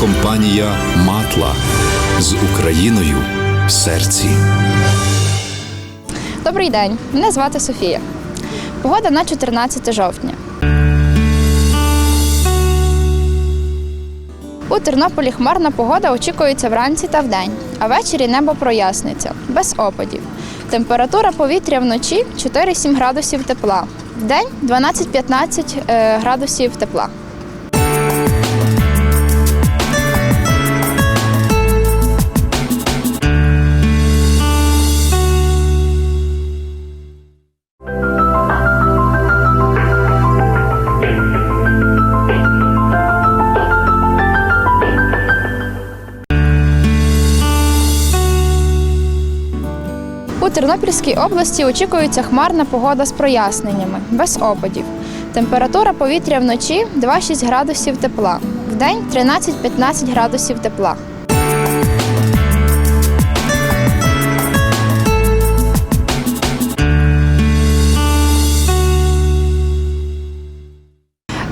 компанія Матла з Україною в серці. Добрий день, мене звати Софія. Погода на 14 жовтня. У Тернополі хмарна погода очікується вранці та вдень, а ввечері небо проясниться, без опадів. Температура повітря вночі 4-7 градусів тепла, вдень 12-15 е, градусів тепла. Тернопільській області очікується хмарна погода з проясненнями, без опадів. Температура повітря вночі 2-6 градусів тепла, вдень 13-15 градусів тепла.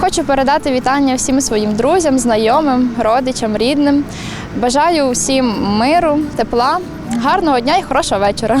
Хочу передати вітання всім своїм друзям, знайомим, родичам, рідним. Бажаю всім миру, тепла, гарного дня і хорошого вечора.